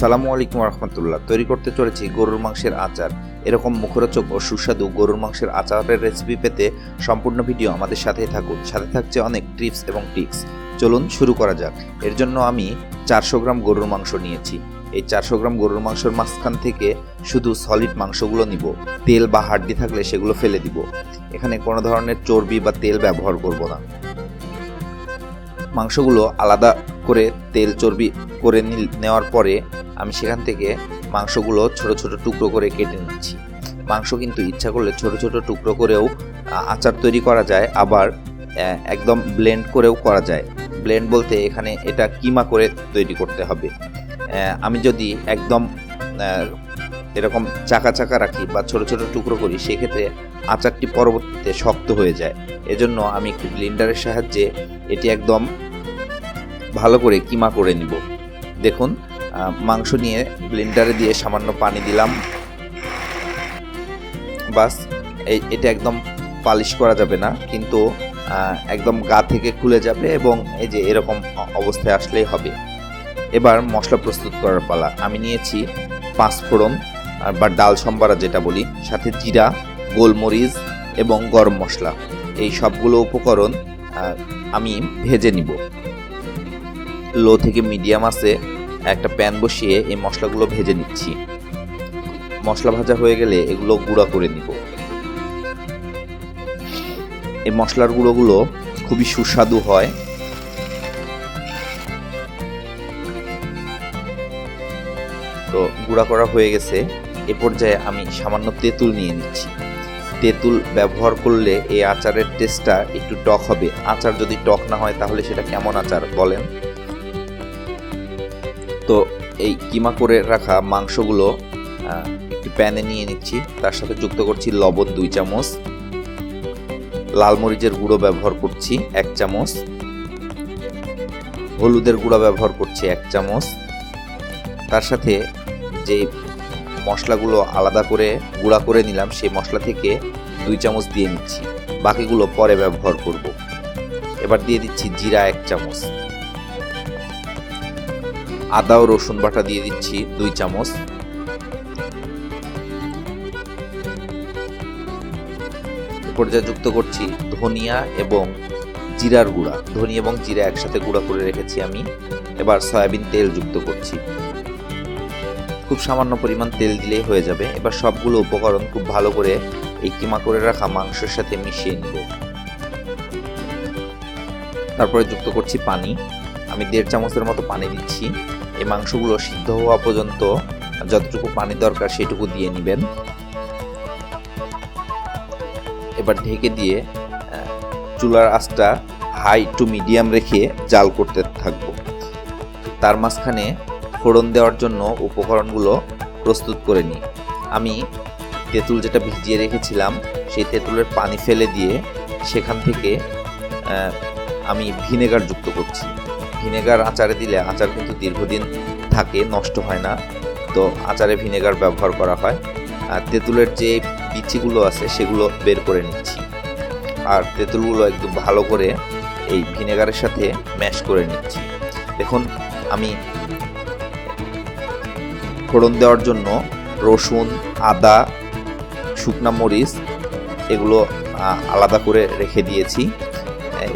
আসসালামু আলাইকুম রহমতুল্লাহ। তৈরি করতে চলেছি গরুর মাংসের আচার। এরকম মুখরোচক ও সুস্বাদু গরুর মাংসের আচারের রেসিপি পেতে সম্পূর্ণ ভিডিও আমাদের সাথেই থাকুন। সাথে থাকছে অনেক টিপস এবং টিক্স চলুন শুরু করা যাক। এর জন্য আমি চারশো গ্রাম গরুর মাংস নিয়েছি। এই চারশো গ্রাম গরুর মাংসের মাঝখান থেকে শুধু সলিড মাংসগুলো নিব। তেল বা হাড্ডি থাকলে সেগুলো ফেলে দিব। এখানে কোনো ধরনের চর্বি বা তেল ব্যবহার করব না। মাংসগুলো আলাদা করে তেল চর্বি করে নেওয়ার পরে আমি সেখান থেকে মাংসগুলো ছোট ছোট টুকরো করে কেটে নিচ্ছি। মাংস কিন্তু ইচ্ছা করলে ছোট ছোট টুকরো করেও আচার তৈরি করা যায়, আবার একদম ব্লেন্ড করেও করা যায়। ব্লেন্ড বলতে এখানে এটা কিমা করে তৈরি করতে হবে। আমি যদি একদম এরকম চাকা চাকা রাখি বা ছোট ছোট টুকরো করি, সেক্ষেত্রে আচারটি পরবর্তীতে শক্ত হয়ে যায়। এজন্য আমি একটি ব্লেন্ডারের সাহায্যে এটি একদম ভালো করে কিমা করে নিব। দেখুন মাংস নিয়ে ব্লেন্ডারে দিয়ে সামান্য পানি দিলাম। বাস এটা একদম পালিশ করা যাবে না, কিন্তু একদম গা থেকে খুলে যাবে এবং এই যে এরকম অবস্থায় আসলেই হবে। এবার মশলা প্রস্তুত করার পালা। আমি নিয়েছি পাঁচ ফোড়ন আর বা ডাল সম্বারা যেটা বলি, সাথে জিরা, গোলমরিচ এবং গরম মশলা। এই সবগুলো উপকরণ আমি ভেজে নিব। লো থেকে মিডিয়াম আছে একটা প্যান বসিয়ে এই মশলাগুলো ভেজে নিচ্ছি। মশলা ভাজা হয়ে গেলে এগুলো গুঁড়া করে নিব। এই মশলার গুঁড়োগুলো খুবই সুস্বাদু হয়। তো গুঁড়া করা হয়ে গেছে। এ পর্যায়ে আমি সামান্য তেঁতুল নিয়ে নিচ্ছি। তেঁতুল ব্যবহার করলে এই আচারের টেস্টটা একটু টক হবে। আচার যদি টক না হয় তাহলে সেটা কেমন আচার বলেন? তো এই কিমা করে রাখা মাংসগুলো একটি প্যানে নিয়ে নিচ্ছি। তার সাথে যুক্ত করছি লবণ দুই চামচ। লাল মরিচের গুঁড়ো ব্যবহার করছি এক চামচ। হলুদের গুঁড়া ব্যবহার করছি এক চামচ। তার সাথে যে মশলাগুলো আলাদা করে গুঁড়া করে নিলাম, সেই মশলা থেকে দুই চামচ দিয়ে নিচ্ছি। বাকিগুলো পরে ব্যবহার করব। এবার দিয়ে দিচ্ছি জিরা এক চামচ। আদা ও রসুন বাটা দিয়ে দিচ্ছি দুই চামচ। পর্যায়ে যুক্ত করছি ধনিয়া এবং জিরার গুঁড়া। ধনিয়া এবং জিরা একসাথে গুঁড়া করে রেখেছি আমি। এবার সয়াবিন তেল যুক্ত করছি। খুব সামান্য পরিমাণ তেল দিলেই হয়ে যাবে। এবার সবগুলো উপকরণ খুব ভালো করে এই কিমা করে রাখা মাংসের সাথে মিশিয়ে নিব। তারপরে যুক্ত করছি পানি। আমি দেড় চামচের মতো পানি দিচ্ছি। এই মাংসগুলো সিদ্ধ হওয়া পর্যন্ত যতটুকু পানি দরকার সেটুকু দিয়ে নেবেন। এবার ঢেকে দিয়ে চুলার আঁচটা হাই টু মিডিয়াম রেখে জাল করতে থাকব। তার মাঝখানে ফোড়ন দেওয়ার জন্য উপকরণগুলো প্রস্তুত করে নিই। আমি তেঁতুল যেটা ভিজিয়ে রেখেছিলাম, সেই তেঁতুলের পানি ফেলে দিয়ে সেখান থেকে আমি ভিনেগার যুক্ত করছি। ভিনেগার আচারে দিলে আচার কিন্তু দীর্ঘদিন থাকে, নষ্ট হয় না। তো আচারে ভিনেগার ব্যবহার করা হয়। আর তেঁতুলের যে বিচিগুলো আছে, সেগুলো বের করে নিচ্ছি। আর তেঁতুলগুলো একদম ভালো করে এই ভিনেগারের সাথে ম্যাশ করে নিচ্ছি। দেখুন, আমি ফোড়ন দেওয়ার জন্য রসুন, আদা, শুকনা মরিচ, এগুলো আলাদা করে রেখে দিয়েছি।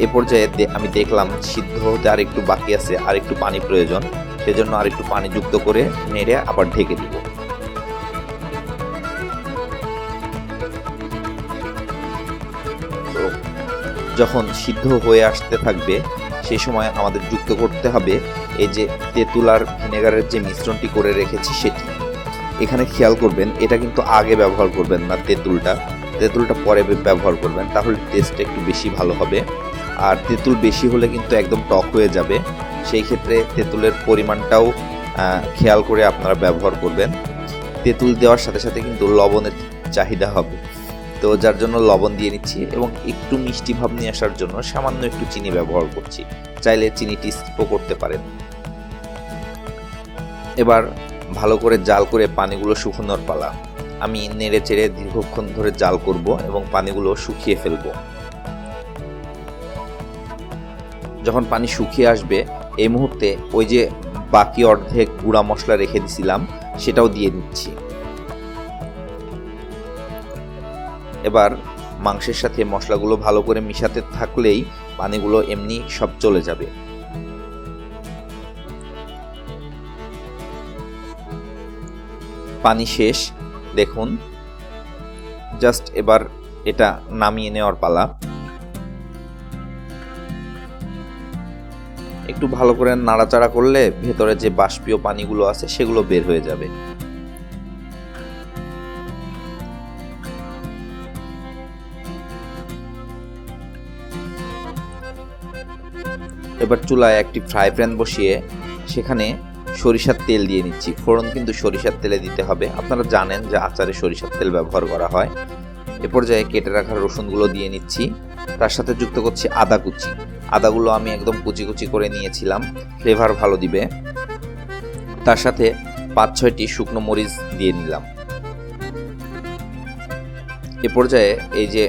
এ পর্যায়ে আমি দেখলাম সিদ্ধ হতে আর একটু বাকি আছে, আর একটু পানি প্রয়োজন। সেজন্য আর একটু পানি যুক্ত করে নেড়ে আবার ঢেকে দিব। যখন সিদ্ধ হয়ে আসতে থাকবে সেই সময় আমাদের যুক্ত করতে হবে এই যে তেঁতুল আর ভিনেগারের যে মিশ্রণটি করে রেখেছি সেটি। এখানে খেয়াল করবেন, এটা কিন্তু আগে ব্যবহার করবেন না তেঁতুলটা। তেঁতুলটা পরে ব্যবহার করবেন, তাহলে টেস্ট একটু বেশি ভালো হবে। আর তেঁতুল বেশি হলে কিন্তু একদম টক হয়ে যাবে। সেই ক্ষেত্রে তেঁতুলের পরিমাণটাও খেয়াল করে আপনারা ব্যবহার করবেন। তেঁতুল দেওয়ার সাথে সাথে কিন্তু লবণের চাহিদা হবে। তো যার জন্য লবণ দিয়ে নিচ্ছি এবং একটু মিষ্টি ভাব নিয়ে আসার জন্য সামান্য একটু চিনি ব্যবহার করছি। চাইলে চিনিটি স্কিপও করতে পারেন। এবার ভালো করে জাল করে পানিগুলো শুকনোর পালা। আমি নেড়ে চেড়ে দীর্ঘক্ষণ ধরে জাল করব এবং পানিগুলো শুকিয়ে ফেলব। যখন পানি শুকিয়ে আসবে, এই মুহূর্তে ওই যে বাকি অর্ধেক গুঁড়া মশলা রেখে দিছিলাম, সেটাও দিয়ে নিচ্ছি এবার মাংসের সাথে মশলাগুলো ভালো করে মিশাতে থাকলেই পানিগুলো এমনি সব চলে যাবে। পানি শেষ, দেখুন। জাস্ট এবার এটা নামিয়ে নেওয়ার পালা। একটু ভালো করে নাড়াচাড়া করলে ভেতরে যে বাষ্পীয় পানিগুলো আছে সেগুলো বের হয়ে যাবে। এবার চুলায় একটি ফ্রাই প্যান বসিয়ে সেখানে সরিষার তেল দিয়ে নিচ্ছি। ফোড়ন কিন্তু সরিষার তেলে দিতে হবে। আপনারা জানেন যে আচারে সরিষার তেল ব্যবহার করা হয়। এ পর্যায়ে কেটে রাখা রসুনগুলো দিয়ে নিচ্ছি। তার সাথে যুক্ত করছি আদা কুচি। আদাগুলো আমি একদম কুচি কুচি করে নিয়েছিলাম ফ্লেভার ভালো দিবে। তার সাথে পাঁচ ছয়টি শুকনো মরিচ দিয়ে নিলাম। এ পর্যায়ে এই যে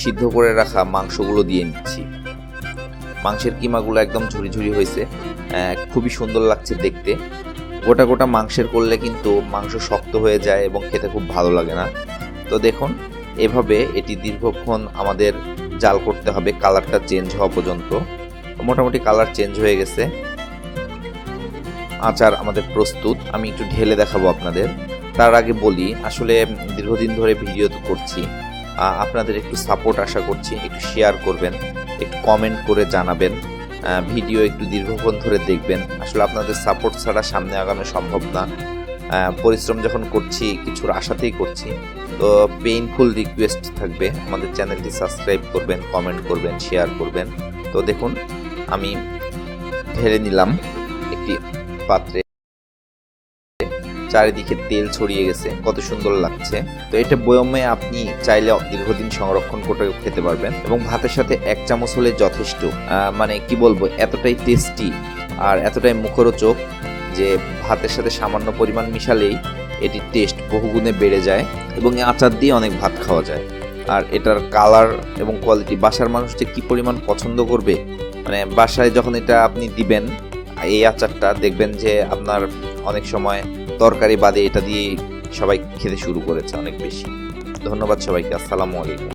সিদ্ধ করে রাখা মাংসগুলো দিয়ে নিচ্ছি। মাংসের কিমাগুলো একদম ঝুড়ি ঝুড়ি হয়েছে খুবই সুন্দর লাগছে দেখতে। গোটা গোটা মাংসের করলে কিন্তু মাংস শক্ত হয়ে যায় এবং খেতে খুব ভালো লাগে না। তো দেখুন, এভাবে এটি দীর্ঘক্ষণ আমাদের জাল করতে হবে, কালারটা চেঞ্জ হওয়া পর্যন্ত। মোটামুটি কালার চেঞ্জ হয়ে গেছে। আচার আমাদের প্রস্তুত। আমি একটু ঢেলে দেখাবো আপনাদের। তার আগে বলি, আসলে দীর্ঘদিন ধরে ভিডিও তো করছি। আপনাদের একটু সাপোর্ট আশা করছি, একটু শেয়ার করবেন, একটু কমেন্ট করে জানাবেন। ভিডিও একটু দীর্ঘক্ষণ ধরে দেখবেন। আসলে আপনাদের সাপোর্ট ছাড়া সামনে আগানো সম্ভব না। পরিশ্রম যখন করছি, কিছুর আশাতেই করছি, তো পেইনফুল রিকোয়েস্ট থাকবে। আমাদের চ্যানেলটি সাবস্ক্রাইব করবেন কমেন্ট করবেন শেয়ার করবেন। তো দেখুন, আমি ঢেলে নিলাম একটি পাত্রে। চারিদিকে তেল ছড়িয়ে গেছে, কত সুন্দর লাগছে। তো এটা বয়মে আপনি চাইলে দীর্ঘদিন সংরক্ষণ করে খেতে পারবেন। এবং ভাতের সাথে এক চামচ হলে যথেষ্ট। মানে কি বলব, এতটাই টেস্টি আর এতটাই মুখরোচক। যে ভাতের সাথে সামান্য পরিমাণ মিশালেই এটির টেস্ট বহুগুণে বেড়ে যায় এবং এই আচার দিয়ে অনেক ভাত খাওয়া যায়। আর এটার কালার এবং কোয়ালিটি বাসার মানুষ যে কি পরিমাণ পছন্দ করবে মানে বাসায় যখন এটা আপনি দিবেন, এই আচারটা দেখবেন যে আপনার অনেক সময় তরকারি বাদে এটা দিয়ে সবাই খেতে শুরু করেছে অনেক বেশি। ধন্যবাদ সবাইকে, আসসালামু আলাইকুম।